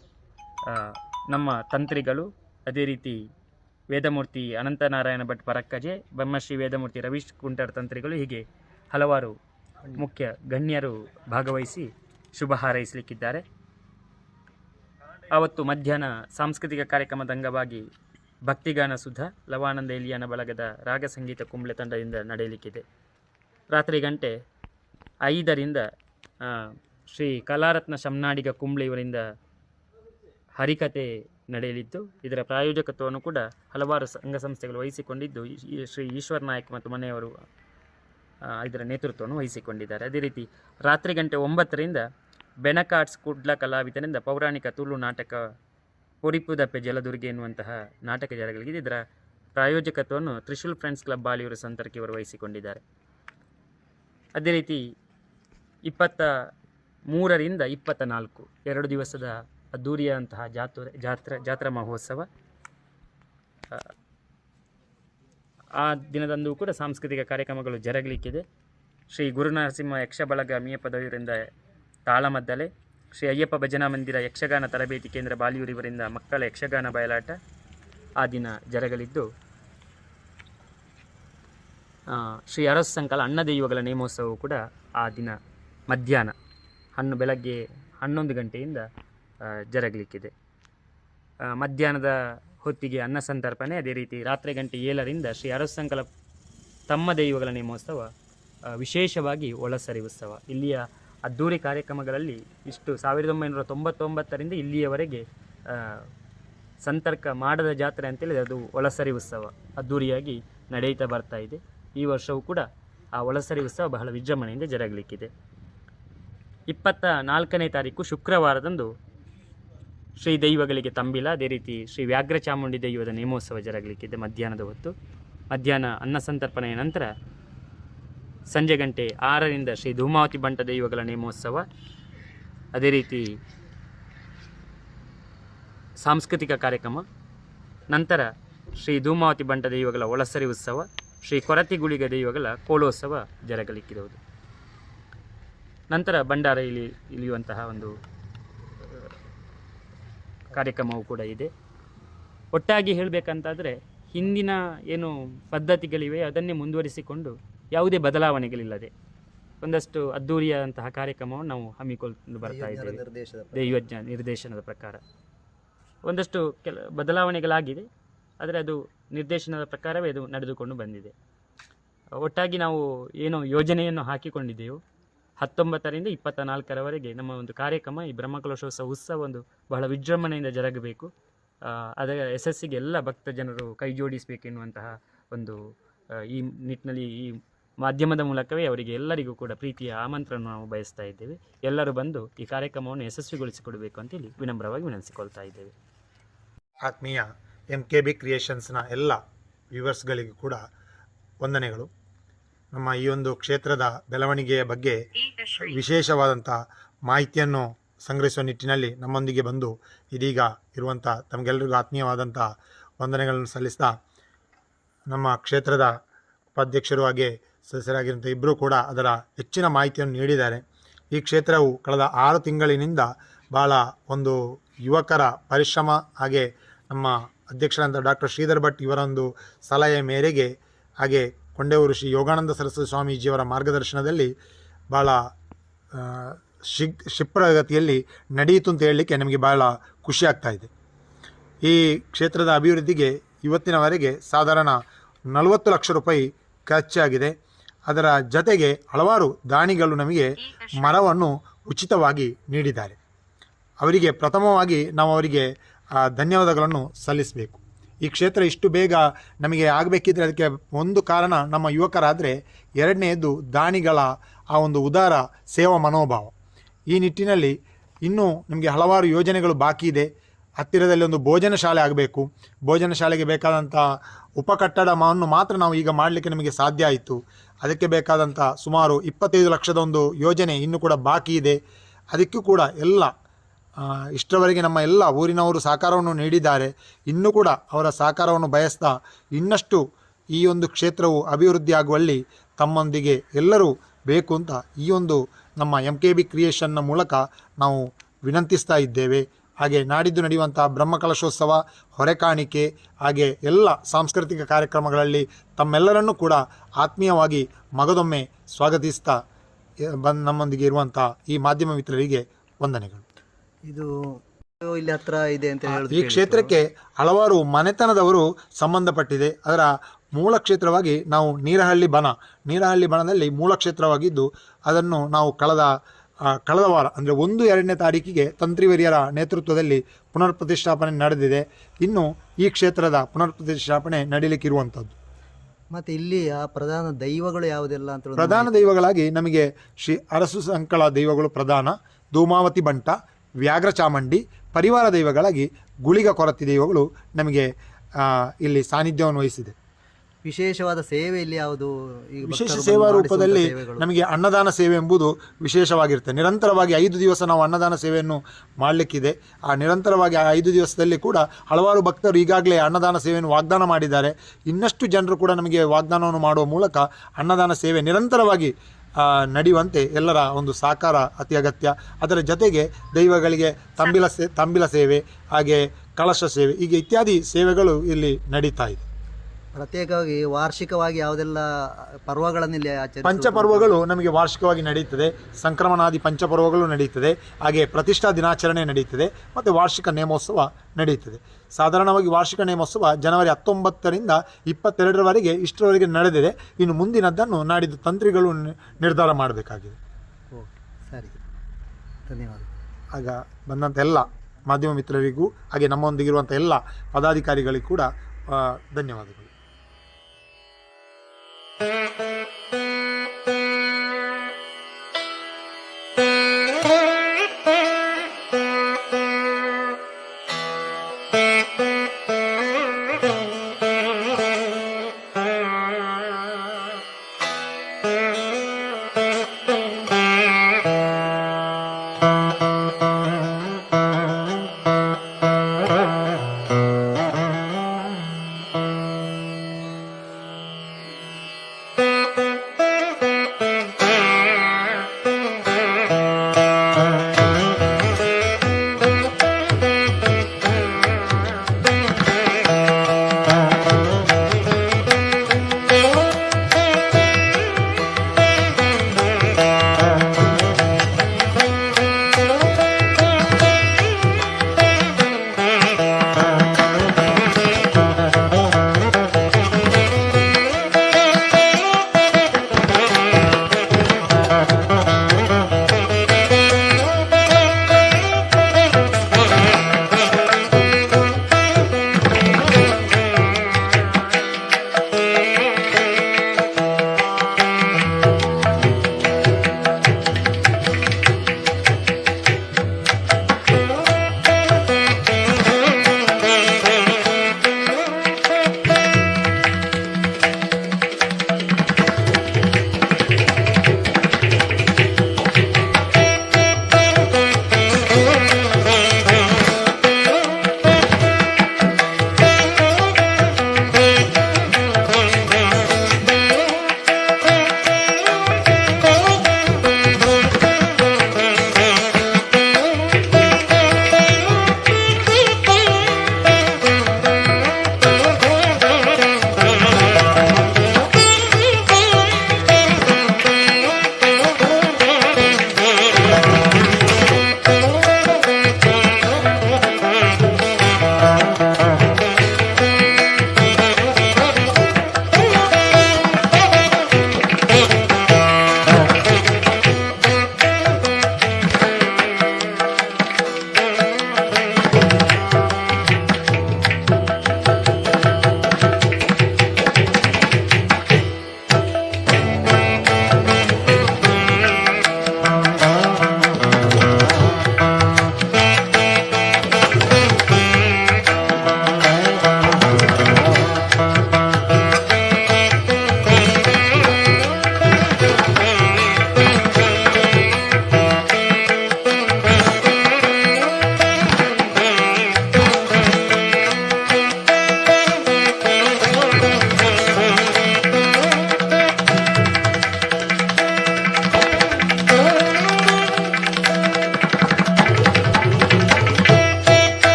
ನಮ್ಮ ತಂತ್ರಿಗಳು, ಅದೇ ರೀತಿ ವೇದಮೂರ್ತಿ ಅನಂತನಾರಾಯಣ ಭಟ್ ಪರಕ್ಕಜೆ, ಬ್ರಹ್ಮಶ್ರೀ ವೇದಮೂರ್ತಿ ರವೀಶ್ ಕುಂಟರ್ ತಂತ್ರಿಗಳು ಹೀಗೆ ಹಲವಾರು ಮುಖ್ಯ ಗಣ್ಯರು ಭಾಗವಹಿಸಿ ಶುಭ ಹಾರೈಸಲಿಕ್ಕಿದ್ದಾರೆ. ಆವತ್ತು ಮಧ್ಯಾಹ್ನ ಸಾಂಸ್ಕೃತಿಕ ಕಾರ್ಯಕ್ರಮದ ಅಂಗವಾಗಿ ಭಕ್ತಿಗಾನ ಸುಧ, ಲವಾನಂದ ಎಲಿಯಾನ ಬಳಗದ ರಾಗ ಸಂಗೀತ ಕುಂಬ್ಳೆ ತಂಡದಿಂದ ನಡೆಯಲಿಕ್ಕಿದೆ. ರಾತ್ರಿ ಗಂಟೆ ಐದರಿಂದ ಶ್ರೀ ಕಲಾರತ್ನ ಶಮ್ನಾಡಿಗ ಕುಂಬ್ಳೆ ಇವರಿಂದ ಹರಿಕತೆ ನಡೆಯಲಿದ್ದು, ಇದರ ಪ್ರಾಯೋಜಕತ್ವವನ್ನು ಕೂಡ ಹಲವಾರು ಸಂಘ ಸಂಸ್ಥೆಗಳು ವಹಿಸಿಕೊಂಡಿದ್ದು ಶ್ರೀ ಈಶ್ವರ್ ನಾಯಕ್ ಮತ್ತು ಮನೆಯವರು ಇದರ ನೇತೃತ್ವವನ್ನು ವಹಿಸಿಕೊಂಡಿದ್ದಾರೆ. ಅದೇ ರೀತಿ ರಾತ್ರಿ ಗಂಟೆ ಒಂಬತ್ತರಿಂದ ಬೆನಕಾಟ್ಸ್ ಕುಡ್ಲ ಕಲಾವಿದರಿಂದ ಪೌರಾಣಿಕ ತುಳು ನಾಟಕ ಪೊರಿಪುದಪ್ಪೆ ಜಲದುರ್ಗೆ ಎನ್ನುವಂತಹ ನಾಟಕ ಜಾಲಗಳಿಗೆ ಇದರ ಪ್ರಾಯೋಜಕತ್ವವನ್ನು ತ್ರಿಶೂಲ್ ಫ್ರೆಂಡ್ಸ್ ಕ್ಲಬ್ ಬಾಲಿಯೂರು ಸಂತರ್ಕಿಯವರು ವಹಿಸಿಕೊಂಡಿದ್ದಾರೆ. ಅದೇ ರೀತಿ ಇಪ್ಪತ್ತ ಮೂರರಿಂದ ಇಪ್ಪತ್ತ ನಾಲ್ಕು ಎರಡು ದಿವಸದ ಅದ್ದೂರಿಯಾದಂತಹ ಜಾತ್ರೆ ಜಾತ್ರ ಜಾತ್ರಾ ಮಹೋತ್ಸವ. ಆ, ದಿನದಂದು ಕೂಡ ಸಾಂಸ್ಕೃತಿಕ ಕಾರ್ಯಕ್ರಮಗಳು ಜರಗಲಿಕ್ಕಿದೆ. ಶ್ರೀ ಗುರುನರಸಿಂಹ ಯಕ್ಷಬಳಗ ಬಳಗ ಮೀಯಪದವರಿಂದ ತಾಳಮದ್ದಲೆ ಶ್ರೀ ಅಯ್ಯಪ್ಪ ಭಜನಾ ಮಂದಿರ ಯಕ್ಷಗಾನ ತರಬೇತಿ ಕೇಂದ್ರ ಬಾಲಿಯೂರು ಇವರಿಂದ ಮಕ್ಕಳ ಯಕ್ಷಗಾನ ಬಯಲಾಟ ಆ ದಿನ ಜರಗಲಿದ್ದು ಶ್ರೀ ಅರಸ್ ಸಂಕಲ ಅಣ್ಣ ನೇಮೋತ್ಸವವು ಕೂಡ ಆ ದಿನ ಮಧ್ಯಾಹ್ನ. ಹಣ್ಣು ಬೆಳಗ್ಗೆ ಹನ್ನೊಂದು ಗಂಟೆಯಿಂದ ಜರಗಲಿಕ್ಕಿದೆ. ಮಧ್ಯಾಹ್ನದ ಹೊತ್ತಿಗೆ ಅನ್ನ ಸಂತರ್ಪಣೆ, ಅದೇ ರೀತಿ ರಾತ್ರಿ ಗಂಟೆ ಏಳರಿಂದ ಶ್ರೀ ಅರಸಂಕಲ ಸಂಕಲ ತಮ್ಮ ದೈವಗಳ ನೇಮೋತ್ಸವ ವಿಶೇಷವಾಗಿ ಒಳಸರಿ ಉತ್ಸವ. ಇಲ್ಲಿಯ ಅದ್ಧೂರಿ ಕಾರ್ಯಕ್ರಮಗಳಲ್ಲಿ ಇಷ್ಟು ಸಾವಿರದ ಒಂಬೈನೂರ ತೊಂಬತ್ತೊಂಬತ್ತರಿಂದ ಇಲ್ಲಿಯವರೆಗೆ ಸಂತರ್ಕ ಮಾಡದ ಜಾತ್ರೆ ಅಂತೇಳಿ ಅದು ಒಳಸರಿ ಉತ್ಸವ. ಅದ್ದೂರಿಯಾಗಿ ನಡೆಯುತ್ತಾ ಬರ್ತಾ ಇದೆ. ಈ ವರ್ಷವೂ ಕೂಡ ಆ ಒಳಸರಿ ಉತ್ಸವ ಬಹಳ ವಿಜೃಂಭಣೆಯಿಂದ ಜರಗಲಿಕ್ಕಿದೆ. ಇಪ್ಪತ್ತ ನಾಲ್ಕನೇ ತಾರೀಕು ಶುಕ್ರವಾರದಂದು ಶ್ರೀ ದೈವಗಳಿಗೆ ತಂಬಿಲ. ಅದೇ ರೀತಿ ಶ್ರೀ ವ್ಯಾಘ್ರ ಚಾಮುಂಡಿ ದೈವದ ನೇಮೋತ್ಸವ ಜರಗಲಿಕ್ಕಿದೆ ಮಧ್ಯಾಹ್ನದ ಹೊತ್ತು. ಮಧ್ಯಾಹ್ನ ಅನ್ನ ಸಂತರ್ಪಣೆಯ ನಂತರ ಸಂಜೆ ಗಂಟೆ ಆರರಿಂದ ಶ್ರೀ ಧೂಮಾವತಿ ಬಂಟ ದೈವಗಳ ನೇಮೋತ್ಸವ. ಅದೇ ರೀತಿ ಸಾಂಸ್ಕೃತಿಕ ಕಾರ್ಯಕ್ರಮ. ನಂತರ ಶ್ರೀ ಧೂಮಾವತಿ ಬಂಟ ದೈವಗಳ ಒಳಸರಿ ಉತ್ಸವ. ಶ್ರೀ ಕೊರತಿಗುಳಿಗ ದೈವಗಳ ಕೋಲೋತ್ಸವ ಜರಗಲಿಕ್ಕಿರುವುದು. ನಂತರ ಭಂಡಾರ ಇಲ್ಲಿ ಇಳಿಯುವಂತಹ ಒಂದು ಕಾರ್ಯಕ್ರಮವು ಕೂಡ ಇದೆ. ಒಟ್ಟಾಗಿ ಹೇಳಬೇಕಂತಾದರೆ ಹಿಂದಿನ ಏನು ಪದ್ಧತಿಗಳಿವೆ ಅದನ್ನೇ ಮುಂದುವರಿಸಿಕೊಂಡು ಯಾವುದೇ ಬದಲಾವಣೆಗಳಿಲ್ಲದೆ ಒಂದಷ್ಟು ಅದ್ದೂರಿಯಾದಂತಹ ಕಾರ್ಯಕ್ರಮವನ್ನು ನಾವು ಹಮ್ಮಿಕೊಂಡು ಬರ್ತಾ ಇದ್ದೇವೆ. ದೈವಜ್ಞ ನಿರ್ದೇಶನದ ಪ್ರಕಾರ. ಒಂದಷ್ಟು ಕೆಲ ಬದಲಾವಣೆಗಳಾಗಿದೆ ಆದರೆ ಅದು ನಿರ್ದೇಶನದ ಪ್ರಕಾರವೇ ಅದು ನಡೆದುಕೊಂಡು ಬಂದಿದೆ. ಒಟ್ಟಾಗಿ ನಾವು ಏನು ಯೋಜನೆಯನ್ನು ಹಾಕಿಕೊಂಡಿದ್ದೆವು ಹತ್ತೊಂಬತ್ತರಿಂದ ಇಪ್ಪತ್ತ ನಾಲ್ಕರವರೆಗೆ ನಮ್ಮ ಒಂದು ಕಾರ್ಯಕ್ರಮ ಈ ಬ್ರಹ್ಮಕಲಶೋತ್ಸವ ಉತ್ಸವ ಒಂದು ಬಹಳ ವಿಜೃಂಭಣೆಯಿಂದ ಜರಗಬೇಕು. ಅದರ ಯಶಸ್ಸಿಗೆ ಎಲ್ಲ ಭಕ್ತ ಜನರು ಕೈ ಜೋಡಿಸಬೇಕೆನ್ನುವಂತಹ ಒಂದು ಈ ನಿಟ್ಟಿನಲ್ಲಿ ಈ ಮಾಧ್ಯಮದ ಮೂಲಕವೇ ಅವರಿಗೆ ಎಲ್ಲರಿಗೂ ಕೂಡ ಪ್ರೀತಿಯ ಆಮಂತ್ರಣ ನಾವು ಬಯಸ್ತಾ ಇದ್ದೇವೆ. ಎಲ್ಲರೂ ಬಂದು ಈ ಕಾರ್ಯಕ್ರಮವನ್ನು ಯಶಸ್ವಿಗೊಳಿಸಿಕೊಡಬೇಕು ಅಂತೇಳಿ ವಿನಮ್ರವಾಗಿ ವಿನಂತಿಸಿಕೊಳ್ತಾ ಇದ್ದೇವೆ. ಆತ್ಮೀಯ ಎಂ ಕೆ ಬಿ ಕ್ರಿಯೇಷನ್ಸ್ನ ಎಲ್ಲ ವ್ಯೂವರ್ಸ್ಗಳಿಗೂ ಕೂಡ ವಂದನೆಗಳು. ನಮ್ಮ ಈ ಒಂದು ಕ್ಷೇತ್ರದ ಬೆಳವಣಿಗೆಯ ಬಗ್ಗೆ ವಿಶೇಷವಾದಂಥ ಮಾಹಿತಿಯನ್ನು ಸಂಗ್ರಹಿಸುವ ನಿಟ್ಟಿನಲ್ಲಿ ನಮ್ಮೊಂದಿಗೆ ಬಂದು ಇದೀಗ ಇರುವಂಥ ತಮಗೆಲ್ಲರಿಗೂ ಆತ್ಮೀಯವಾದಂಥ ವಂದನೆಗಳನ್ನು ಸಲ್ಲಿಸ್ತಾ ನಮ್ಮ ಕ್ಷೇತ್ರದ ಉಪಾಧ್ಯಕ್ಷರು ಹಾಗೆ ಸದಸ್ಯರಾಗಿರುವಂಥ ಇಬ್ಬರೂ ಕೂಡ ಅದರ ಹೆಚ್ಚಿನ ಮಾಹಿತಿಯನ್ನು ನೀಡಿದ್ದಾರೆ. ಈ ಕ್ಷೇತ್ರವು ಕಳೆದ ಆರು ತಿಂಗಳಿನಿಂದ ಭಾಳ ಒಂದು ಯುವಕರ ಪರಿಶ್ರಮ ಹಾಗೆ ನಮ್ಮ ಅಧ್ಯಕ್ಷರಾದಂಥ ಡಾಕ್ಟರ್ ಶ್ರೀಧರ್ ಭಟ್ ಇವರ ಒಂದು ಸಲಹೆ ಮೇರೆಗೆ ಹಾಗೆ ಕೊಂಡೆಯೂರು ಶ್ರೀ ಯೋಗಾನಂದ ಸರಸ್ವತಿ ಸ್ವಾಮೀಜಿಯವರ ಮಾರ್ಗದರ್ಶನದಲ್ಲಿ ಭಾಳ ಶಿಗ್, ಕ್ಷಿಪ್ರಗತಿಯಲ್ಲಿ ನಡೆಯಿತು ಅಂತ ಹೇಳಲಿಕ್ಕೆ ನಮಗೆ ಭಾಳ ಖುಷಿಯಾಗ್ತಾ ಆಗ್ತಾ ಇದೆ. ಈ ಕ್ಷೇತ್ರದ ಅಭಿವೃದ್ಧಿಗೆ ಇವತ್ತಿನವರೆಗೆ ಸಾಧಾರಣ ನಲವತ್ತು ಲಕ್ಷ ರೂಪಾಯಿ ಖರ್ಚಾಗಿದೆ. ಅದರ ಜತೆಗೆ ಹಲವಾರು ದಾನಿಗಳು ನಮಗೆ ಮರವನ್ನು ಉಚಿತವಾಗಿ ನೀಡಿದ್ದಾರೆ. ಅವರಿಗೆ ಪ್ರಥಮವಾಗಿ ನಾವು ಅವರಿಗೆ ಧನ್ಯವಾದಗಳನ್ನು ಸಲ್ಲಿಸಬೇಕು. ಈ ಕ್ಷೇತ್ರ ಇಷ್ಟು ಬೇಗ ನಮಗೆ ಆಗಬೇಕಿದ್ರೆ ಅದಕ್ಕೆ ಒಂದು ಕಾರಣ ನಮ್ಮ ಯುವಕರಾದರೆ ಎರಡನೆಯದು ದಾನಿಗಳ ಆ ಒಂದು ಉದಾರ ಸೇವಾ ಮನೋಭಾವ. ಈ ನಿಟ್ಟಿನಲ್ಲಿ ಇನ್ನೂ ನಮಗೆ ಹಲವಾರು ಯೋಜನೆಗಳು ಬಾಕಿ ಇದೆ. ಹತ್ತಿರದಲ್ಲಿ ಒಂದು ಭೋಜನ ಶಾಲೆ ಆಗಬೇಕು. ಭೋಜನ ಶಾಲೆಗೆ ಬೇಕಾದಂಥ ಉಪಕಟ್ಟಡವನ್ನು ಮಾತ್ರ ನಾವು ಈಗ ಮಾಡಲಿಕ್ಕೆ ನಮಗೆ ಸಾಧ್ಯ ಆಯಿತು. ಅದಕ್ಕೆ ಬೇಕಾದಂಥ ಸುಮಾರು ಇಪ್ಪತ್ತೈದು ಲಕ್ಷದ ಒಂದು ಯೋಜನೆ ಇನ್ನೂ ಕೂಡ ಬಾಕಿ ಇದೆ. ಅದಕ್ಕೂ ಕೂಡ ಎಲ್ಲ ಇಷ್ಟರವರೆಗೆ ನಮ್ಮ ಎಲ್ಲ ಊರಿನವರು ಸಹಕಾರವನ್ನು ನೀಡಿದ್ದಾರೆ. ಇನ್ನೂ ಕೂಡ ಅವರ ಸಹಕಾರವನ್ನು ಬಯಸ್ತಾ ಇನ್ನಷ್ಟು ಈ ಒಂದು ಕ್ಷೇತ್ರವು ಅಭಿವೃದ್ಧಿಯಾಗುವಲ್ಲಿ ತಮ್ಮೊಂದಿಗೆ ಎಲ್ಲರೂ ಬೇಕು ಅಂತ ಈ ಒಂದು ನಮ್ಮ ಎಂ ಕೆ ಬಿ ಕ್ರಿಯೇಷನ್ನ ಮೂಲಕ ನಾವು ವಿನಂತಿಸ್ತಾ ಇದ್ದೇವೆ. ಹಾಗೆ ನಾಡಿದ್ದು ನಡೆಯುವಂಥ ಬ್ರಹ್ಮಕಲಶೋತ್ಸವ, ಹೊರೆಕಾಣಿಕೆ, ಹಾಗೆ ಎಲ್ಲ ಸಾಂಸ್ಕೃತಿಕ ಕಾರ್ಯಕ್ರಮಗಳಲ್ಲಿ ತಮ್ಮೆಲ್ಲರನ್ನೂ ಕೂಡ ಆತ್ಮೀಯವಾಗಿ ಮಗದೊಮ್ಮೆ ಸ್ವಾಗತಿಸ್ತಾ ಬಂದು ನಮ್ಮೊಂದಿಗೆ ಇರುವಂಥ ಈ ಮಾಧ್ಯಮ ಮಿತ್ರರಿಗೆ ವಂದನೆಗಳು. ಇದು ಇಲ್ಲಿ ಹತ್ರ ಇದೆ ಅಂತ ಈ ಕ್ಷೇತ್ರಕ್ಕೆ ಹಲವಾರು ಮನೆತನದವರು ಸಂಬಂಧಪಟ್ಟಿದೆ. ಅದರ ಮೂಲ ಕ್ಷೇತ್ರವಾಗಿ ನಾವು ನೀರಹಳ್ಳಿ ಬನ. ನೀರಹಳ್ಳಿ ಬನದಲ್ಲಿ ಮೂಲ ಕ್ಷೇತ್ರವಾಗಿದ್ದು ಅದನ್ನು ನಾವು ಕಳೆದ ಆ, ಕಳೆದ ವಾರ ಅಂದರೆ ಒಂದು ಎರಡನೇ ತಾರೀಕಿಗೆ ತಂತ್ರಿವರಿಯರ ನೇತೃತ್ವದಲ್ಲಿ ಪುನರ್ ಪ್ರತಿಷ್ಠಾಪನೆ ನಡೆದಿದೆ. ಇನ್ನು ಈ ಕ್ಷೇತ್ರದ ಪುನರ್ ಪ್ರತಿಷ್ಠಾಪನೆ ನಡೀಲಿಕ್ಕಿರುವಂಥದ್ದು. ಮತ್ತೆ ಇಲ್ಲಿ ಆ ಪ್ರಧಾನ ದೈವಗಳು ಯಾವುದೆಲ್ಲ ಅಂತ ಪ್ರಧಾನ ದೈವಗಳಾಗಿ ನಮಗೆ ಶ್ರೀ ಅರಸು ಸಂಕಳ ದೈವಗಳು ಪ್ರಧಾನ. ಧೂಮಾವತಿ ಬಂಟ. ವ್ಯಾಘ್ರ ಚಾಮಂಡಿ ಪರಿವಾರ ದೈವಗಳಾಗಿ ಗುಳಿಗ ಕೊರತೆ ದೈವಗಳು ನಮಗೆ ಇಲ್ಲಿ ಸಾನ್ನಿಧ್ಯವನ್ನು ವಹಿಸಿದೆ ವಿಶೇಷವಾದ ಸೇವೆ ಇಲ್ಲಿ ಯಾವುದು? ವಿಶೇಷ ಸೇವಾ ರೂಪದಲ್ಲಿ ನಮಗೆ ಅನ್ನದಾನ ಸೇವೆ ಎಂಬುದು ವಿಶೇಷವಾಗಿರುತ್ತೆ. ನಿರಂತರವಾಗಿ ಐದು ದಿವಸ ನಾವು ಅನ್ನದಾನ ಸೇವೆಯನ್ನು ಮಾಡಲಿಕ್ಕಿದೆ. ಆ ನಿರಂತರವಾಗಿ ಆ ಐದು ದಿವಸದಲ್ಲಿ ಕೂಡ ಹಲವಾರು ಭಕ್ತರು ಈಗಾಗಲೇ ಅನ್ನದಾನ ಸೇವೆಯನ್ನು ವಾಗ್ದಾನ ಮಾಡಿದ್ದಾರೆ. ಇನ್ನಷ್ಟು ಜನರು ಕೂಡ ನಮಗೆ ವಾಗ್ದಾನವನ್ನು ಮಾಡುವ ಮೂಲಕ ಅನ್ನದಾನ ಸೇವೆ ನಿರಂತರವಾಗಿ ನಡೆಯುವಂತೆ ಎಲ್ಲರ ಒಂದು ಸಾಕಾರ, ಅತಿ ಅಗತ್ಯ. ಅದರ ಜೊತೆಗೆ ದೈವಗಳಿಗೆ ತಂಬಿಲ ಸೇ, ತಂಬಿಲ ಸೇವೆ, ಹಾಗೆ ಕಳಶ ಸೇವೆ, ಹೀಗೆ ಇತ್ಯಾದಿ ಸೇವೆಗಳು ಇಲ್ಲಿ ನಡೀತಾ ಇದೆ. ಪ್ರತ್ಯೇಕವಾಗಿ ವಾರ್ಷಿಕವಾಗಿ ಯಾವುದೆಲ್ಲ ಪರ್ವಗಳನ್ನು ಇಲ್ಲಿ ಆಚರಿಸ ಪಂಚಪರ್ವಗಳು ನಮಗೆ ವಾರ್ಷಿಕವಾಗಿ ನಡೆಯುತ್ತದೆ. ಸಂಕ್ರಮಣಾದಿ ಪಂಚಪರ್ವಗಳು ನಡೆಯುತ್ತದೆ. ಹಾಗೆ ಪ್ರತಿಷ್ಠಾ ದಿನಾಚರಣೆ ನಡೆಯುತ್ತದೆ. ಮತ್ತು ವಾರ್ಷಿಕ ನೇಮೋತ್ಸವ ನಡೆಯುತ್ತದೆ. ಸಾಧಾರಣವಾಗಿ ವಾರ್ಷಿಕ ನೇಮೋತ್ಸವ ಜನವರಿ ಹತ್ತೊಂಬತ್ತರಿಂದ ಇಪ್ಪತ್ತೆರಡರವರೆಗೆ ಇಷ್ಟರವರೆಗೆ ನಡೆದಿದೆ. ಇನ್ನು ಮುಂದಿನದ್ದನ್ನು ನಾಡಿದ್ದು ತಂತ್ರಿಗಳು ನಿರ್ಧಾರ ಮಾಡಬೇಕಾಗಿದೆ. ಓಕೆ ಸರಿ. ಧನ್ಯವಾದ. ಆಗ ಬಂದಂಥ ಎಲ್ಲ ಮಾಧ್ಯಮ ಮಿತ್ರರಿಗೂ ಹಾಗೆ ನಮ್ಮೊಂದಿಗಿರುವಂಥ ಎಲ್ಲ ಪದಾಧಿಕಾರಿಗಳಿಗೂ ಕೂಡ ಧನ್ಯವಾದಗಳು. Thank you.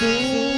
You.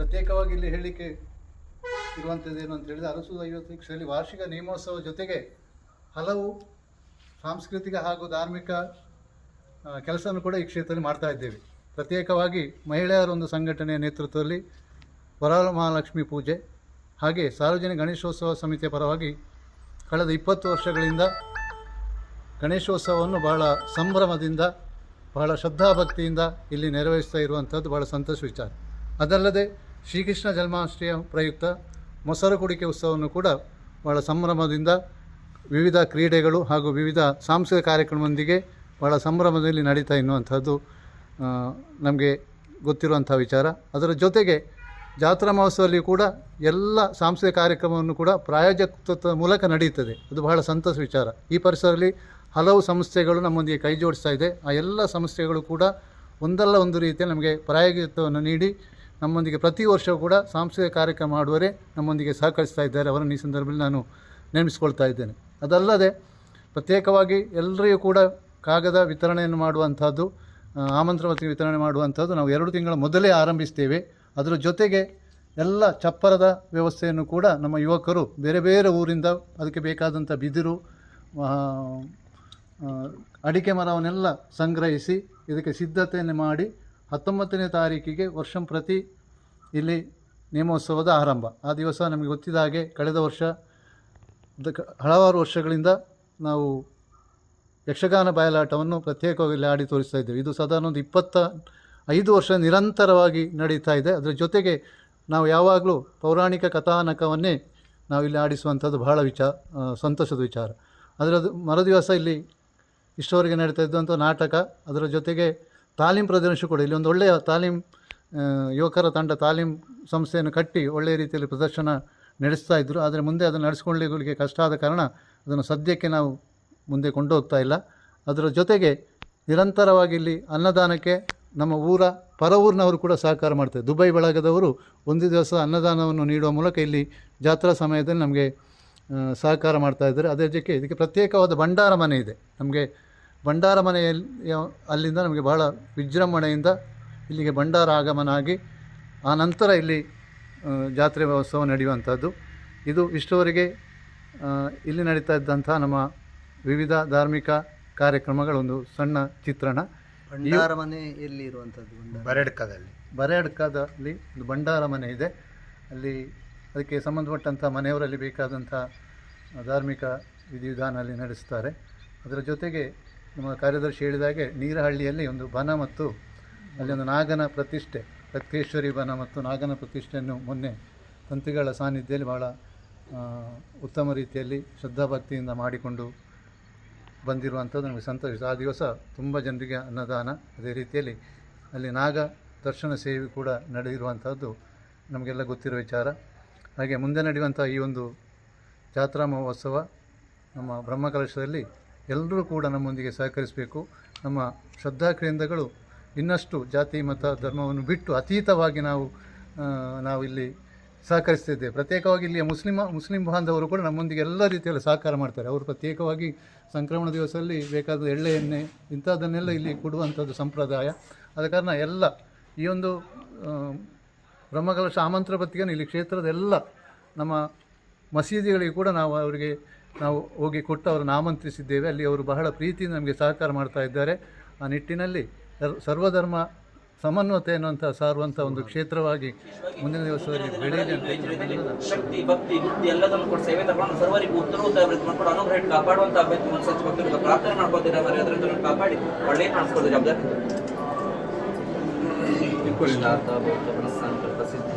ಪ್ರತ್ಯೇಕವಾಗಿ ಇಲ್ಲಿ ಹೇಳಲಿಕ್ಕೆ ಇರುವಂಥದ್ದೇನು ಅಂತ ಹೇಳಿದ್ರೆ ಅರಸು ಐವತ್ತು ವಾರ್ಷಿಕ ನೇಮೋತ್ಸವ ಜೊತೆಗೆ ಹಲವು ಸಾಂಸ್ಕೃತಿಕ ಹಾಗೂ ಧಾರ್ಮಿಕ ಕೆಲಸವನ್ನು ಕೂಡ ಈ ಕ್ಷೇತ್ರದಲ್ಲಿ ಮಾಡ್ತಾ ಇದ್ದೇವೆ. ಪ್ರತ್ಯೇಕವಾಗಿ ಮಹಿಳೆಯರ ಒಂದು ಸಂಘಟನೆಯ ನೇತೃತ್ವದಲ್ಲಿ ವರಮಹಾಲಕ್ಷ್ಮಿ ಪೂಜೆ ಹಾಗೆ ಸಾರ್ವಜನಿಕ ಗಣೇಶೋತ್ಸವ ಸಮಿತಿಯ ಪರವಾಗಿ ಕಳೆದ ಇಪ್ಪತ್ತು ವರ್ಷಗಳಿಂದ ಗಣೇಶೋತ್ಸವವನ್ನು ಬಹಳ ಸಂಭ್ರಮದಿಂದ, ಬಹಳ ಶ್ರದ್ಧಾಭಕ್ತಿಯಿಂದ ಇಲ್ಲಿ ನೆರವೇರಿಸ್ತಾ ಇರುವಂಥದ್ದು ಬಹಳ ಸಂತೋಷ ವಿಚಾರ. ಅದಲ್ಲದೆ ಶ್ರೀಕೃಷ್ಣ ಜನ್ಮಾಷ್ಟಮಿಯ ಪ್ರಯುಕ್ತ ಮೊಸರು ಕುಡಿಕೆ ಉತ್ಸವವನ್ನು ಕೂಡ ಬಹಳ ಸಂಭ್ರಮದಿಂದ ವಿವಿಧ ಕ್ರೀಡೆಗಳು ಹಾಗೂ ವಿವಿಧ ಸಾಂಸ್ಕೃತಿಕ ಕಾರ್ಯಕ್ರಮದೊಂದಿಗೆ ಬಹಳ ಸಂಭ್ರಮದಲ್ಲಿ ನಡೀತಾ ಎನ್ನುವಂಥದ್ದು ನಮಗೆ ಗೊತ್ತಿರುವಂಥ ವಿಚಾರ. ಅದರ ಜೊತೆಗೆ ಜಾತ್ರಾ ಮಹೋತ್ಸವದಲ್ಲಿ ಕೂಡ ಎಲ್ಲ ಸಾಂಸ್ಕೃತಿಕ ಕಾರ್ಯಕ್ರಮವನ್ನು ಕೂಡ ಪ್ರಾಯೋಜಕತ್ವದ ಮೂಲಕ ನಡೆಯುತ್ತದೆ. ಅದು ಬಹಳ ಸಂತಸ ವಿಚಾರ. ಈ ಪರಿಸರದಲ್ಲಿ ಹಲವು ಸಂಸ್ಥೆಗಳು ನಮ್ಮೊಂದಿಗೆ ಕೈ ಜೋಡಿಸ್ತಾ ಇದೆ. ಆ ಎಲ್ಲ ಸಂಸ್ಥೆಗಳು ಕೂಡ ಒಂದಲ್ಲ ಒಂದು ರೀತಿಯ ನಮಗೆ ಪ್ರಾಯೋಗಿಕತ್ವವನ್ನು ನೀಡಿ ನಮ್ಮೊಂದಿಗೆ ಪ್ರತಿ ವರ್ಷವೂ ಕೂಡ ಸಾಂಸ್ಕೃತಿಕ ಕಾರ್ಯಕ್ರಮ ಮಾಡುವರೆ ನಮ್ಮೊಂದಿಗೆ ಸಹಕರಿಸ್ತಾ ಇದ್ದಾರೆ ಅವರನ್ನು ಈ ಸಂದರ್ಭದಲ್ಲಿ ನಾನು ನೇಮಿಸಿಕೊಳ್ತಾ ಇದ್ದೇನೆ. ಅದಲ್ಲದೆ ಪ್ರತ್ಯೇಕವಾಗಿ ಎಲ್ಲರಿಗೂ ಕೂಡ ಕಾಗದ ವಿತರಣೆಯನ್ನು ಮಾಡುವಂಥದ್ದು ಆಮಂತ್ರ ವಿತರಣೆ ಮಾಡುವಂಥದ್ದು ನಾವು ಎರಡು ತಿಂಗಳ ಮೊದಲೇ ಆರಂಭಿಸ್ತೇವೆ. ಅದರ ಜೊತೆಗೆ ಎಲ್ಲ ಚಪ್ಪರದ ವ್ಯವಸ್ಥೆಯನ್ನು ಕೂಡ ನಮ್ಮ ಯುವಕರು ಬೇರೆ ಬೇರೆ ಊರಿಂದ ಅದಕ್ಕೆ ಬೇಕಾದಂಥ ಬಿದಿರು ಅಡಿಕೆ ಮರವನ್ನೆಲ್ಲ ಸಂಗ್ರಹಿಸಿ ಇದಕ್ಕೆ ಸಿದ್ಧತೆಯನ್ನು ಮಾಡಿ ಹತ್ತೊಂಬತ್ತನೇ ತಾರೀಕಿಗೆ ವರ್ಷಂ ಪ್ರತಿ ಇಲ್ಲಿ ನೇಮೋತ್ಸವದ ಆರಂಭ. ಆ ದಿವಸ ನಮಗೆ ಗೊತ್ತಿದ್ದ ಹಾಗೆ ಕಳೆದ ವರ್ಷ ಹಲವಾರು ವರ್ಷಗಳಿಂದ ನಾವು ಯಕ್ಷಗಾನ ಬಯಲಾಟವನ್ನು ಪ್ರತ್ಯೇಕವಾಗಿ ಇಲ್ಲಿ ಆಡಿ ತೋರಿಸ್ತಾ ಇದ್ದೇವೆ. ಇದು ಸಾಧಾರಣ ಒಂದು ಇಪ್ಪತ್ತ ಐದು ವರ್ಷ ನಿರಂತರವಾಗಿ ನಡೀತಾ ಇದೆ. ಅದರ ಜೊತೆಗೆ ನಾವು ಯಾವಾಗಲೂ ಪೌರಾಣಿಕ ಕಥಾನಕವನ್ನೇ ನಾವು ಇಲ್ಲಿ ಆಡಿಸುವಂಥದ್ದು ಬಹಳ ವಿಚಾರ ಸಂತೋಷದ ವಿಚಾರ. ಅದರದ್ದು ಮರುದಿವಸ ಇಲ್ಲಿ ಇಷ್ಟವರೆಗೆ ನಡೀತಾ ಇದ್ದಂಥ ನಾಟಕ, ಅದರ ಜೊತೆಗೆ ತಾಲೀಮ್ ಪ್ರದರ್ಶನ ಕೂಡ ಇಲ್ಲಿ ಒಂದು ಒಳ್ಳೆಯ ತಾಲೀಮ್ ಯುವಕರ ತಂಡ ತಾಲೀಮ್ ಸಂಸ್ಥೆಯನ್ನು ಕಟ್ಟಿ ಒಳ್ಳೆಯ ರೀತಿಯಲ್ಲಿ ಪ್ರದರ್ಶನ ನಡೆಸ್ತಾ ಇದ್ದರು ಆದರೆ ಮುಂದೆ ಅದನ್ನು ನಡೆಸ್ಕೊಳ್ಳಿಕ್ಕೆ ಕಷ್ಟ ಆದ ಕಾರಣ ಅದನ್ನು ಸದ್ಯಕ್ಕೆ ನಾವು ಮುಂದೆ ಕೊಂಡೋಗ್ತಾ ಇಲ್ಲ. ಅದರ ಜೊತೆಗೆ ನಿರಂತರವಾಗಿ ಇಲ್ಲಿ ಅನ್ನದಾನಕ್ಕೆ ನಮ್ಮ ಊರ ಪರ ಊರಿನವರು ಕೂಡ ಸಹಕಾರ ಮಾಡ್ತಾರೆ. ದುಬೈ ಬಳಗದವರು ಒಂದು ದಿವಸ ಅನ್ನದಾನವನ್ನು ನೀಡುವ ಮೂಲಕ ಇಲ್ಲಿ ಜಾತ್ರಾ ಸಮಯದಲ್ಲಿ ನಮಗೆ ಸಹಕಾರ ಮಾಡ್ತಾ ಇದ್ದಾರೆ. ಅದೇ ಜೊತೆಗೆ ಇದಕ್ಕೆ ಪ್ರತ್ಯೇಕವಾದ ಭಂಡಾರ ಮನೆ ಇದೆ. ನಮಗೆ ಭಂಡಾರ ಮನೆಯಲ್ಲಿ ಅಲ್ಲಿಂದ ನಮಗೆ ಬಹಳ ವಿಜೃಂಭಣೆಯಿಂದ ಇಲ್ಲಿಗೆ ಭಂಡಾರ ಆಗಮನ ಆಗಿ ಆ ನಂತರ ಇಲ್ಲಿ ಜಾತ್ರೆ ಮಹೋತ್ಸವ ನಡೆಯುವಂಥದ್ದು. ಇದು ಇಷ್ಟವರೆಗೆ ಇಲ್ಲಿ ನಡೀತಾ ಇದ್ದಂಥ ನಮ್ಮ ವಿವಿಧ ಧಾರ್ಮಿಕ ಕಾರ್ಯಕ್ರಮಗಳ ಒಂದು ಸಣ್ಣ ಚಿತ್ರಣ. ಭಂಡಾರ ಮನೆ ಎಲ್ಲಿ ಇರುವಂಥದ್ದು ಬರೆಡ್ಕದಲ್ಲಿ ಬರೆಡ್ಕದಲ್ಲಿ ಒಂದು ಭಂಡಾರ ಮನೆ ಇದೆ. ಅಲ್ಲಿ ಅದಕ್ಕೆ ಸಂಬಂಧಪಟ್ಟಂಥ ಮನೆಯವರಲ್ಲಿ ಬೇಕಾದಂಥ ಧಾರ್ಮಿಕ ವಿಧಿವಿಧಾನ ಅಲ್ಲಿ ನಡೆಸ್ತಾರೆ. ಅದರ ಜೊತೆಗೆ ನಮ್ಮ ಕಾರ್ಯದರ್ಶಿ ಹೇಳಿದಾಗೆ ನೀರಹಳ್ಳಿಯಲ್ಲಿ ಒಂದು ಬನ ಮತ್ತು ಅಲ್ಲಿ ಒಂದು ನಾಗನ ಪ್ರತಿಷ್ಠೆ ಪ್ರತ್ಯೇಶ್ವರಿ ಬನ ಮತ್ತು ನಾಗನ ಪ್ರತಿಷ್ಠೆಯನ್ನು ಮೊನ್ನೆ ತಂತ್ರಿಗಳ ಸಾನ್ನಿಧ್ಯದಲ್ಲಿ ಭಾಳ ಉತ್ತಮ ರೀತಿಯಲ್ಲಿ ಶ್ರದ್ಧಾಭಕ್ತಿಯಿಂದ ಮಾಡಿಕೊಂಡು ಬಂದಿರುವಂಥದ್ದು ನಮಗೆ ಸಂತೋಷ. ಆ ದಿವಸ ತುಂಬ ಜನರಿಗೆ ಅನ್ನದಾನ. ಅದೇ ರೀತಿಯಲ್ಲಿ ಅಲ್ಲಿ ನಾಗ ದರ್ಶನ ಸೇವೆ ಕೂಡ ನಡೆದಿರುವಂಥದ್ದು ನಮಗೆಲ್ಲ ಗೊತ್ತಿರೋ ವಿಚಾರ. ಹಾಗೆ ಮುಂದೆ ನಡೆಯುವಂಥ ಈ ಒಂದು ಜಾತ್ರಾ ಮಹೋತ್ಸವ ನಮ್ಮ ಬ್ರಹ್ಮಕಲಶದಲ್ಲಿ ಎಲ್ಲರೂ ಕೂಡ ನಮ್ಮೊಂದಿಗೆ ಸಹಕರಿಸಬೇಕು. ನಮ್ಮ ಶ್ರದ್ಧಾ ಕೇಂದ್ರಗಳು ಇನ್ನಷ್ಟು ಜಾತಿ, ಮತ, ಧರ್ಮವನ್ನು ಬಿಟ್ಟು ಅತೀತವಾಗಿ ನಾವು ನಾವು ಇಲ್ಲಿ ಸಹಕರಿಸ್ತಿದ್ದೇವೆ. ಪ್ರತ್ಯೇಕವಾಗಿ ಇಲ್ಲಿಯ ಮುಸ್ಲಿಮ, ಮುಸ್ಲಿಂ ಬಾಂಧವರು ಕೂಡ ನಮ್ಮೊಂದಿಗೆ ಎಲ್ಲ ರೀತಿಯಲ್ಲಿ ಸಹಕಾರ ಮಾಡ್ತಾರೆ. ಅವರು ಪ್ರತ್ಯೇಕವಾಗಿ ಸಂಕ್ರಮಣ ದಿವಸದಲ್ಲಿ ಬೇಕಾದ ಎಳ್ಳೆ ಎಣ್ಣೆ, ಇಂಥದ್ದನ್ನೆಲ್ಲ ಇಲ್ಲಿ ಕೊಡುವಂಥದ್ದು ಸಂಪ್ರದಾಯ. ಆದ ಕಾರಣ ಎಲ್ಲ ಈ ಒಂದು ಬ್ರಹ್ಮಕಲಶ ಆಮಂತ್ರ ಪತ್ರಿಕೆಯನ್ನು ಇಲ್ಲಿ ಕ್ಷೇತ್ರದ ಎಲ್ಲ ನಮ್ಮ ಮಸೀದಿಗಳಿಗೆ ಕೂಡ ನಾವು ಅವರಿಗೆ ನಾವು ಹೋಗಿ ಕೊಟ್ಟು ಅವರನ್ನು ಆಮಂತ್ರಿಸಿದ್ದೇವೆ ಅಲ್ಲಿ ಅವರು ಬಹಳ ಪ್ರೀತಿಯಿಂದ ನಮಗೆ ಸಹಕಾರ ಮಾಡ್ತಾ ಇದ್ದಾರೆ. ಆ ನಿಟ್ಟಿನಲ್ಲಿ ಸರ್ವಧರ್ಮ ಸಮನ್ವತೆ ಅನ್ನುವಂಥ ಸಾರುವಂಥ ಒಂದು ಕ್ಷೇತ್ರವಾಗಿ ಮುಂದಿನ ದಿವಸದಲ್ಲಿ ಬೆಳೆಯಲಿ ಅಂತ ಶಕ್ತಿ ಭಕ್ತಿ ಬುದ್ಧಿ ಎಲ್ಲದನ್ನು ಕೂಡ ಸೇವೆ ತಗೊಂಡು ಸರ್ವರಿಗೂ ಉತ್ತರೋತ್ತರ ಅಭಿವೃದ್ಧಿ ಮಾಡ್ಕೊಂಡು ಅನುಗ್ರಹ ಇಟ್ಟು ಕಾಪಾಡುವಂತ ಅಭ್ಯರ್ಥಿ ಮನಸ್ಸು ಭಕ್ತರಿಗೆ ಪ್ರಾರ್ಥನೆ ಮಾಡ್ಕೊತೀರ ಅವರಿಗೆ ಅದರಿಂದ ಕಾಪಾಡಿ ಒಳ್ಳೆಯ ಪ್ರಸಿದ್ಧ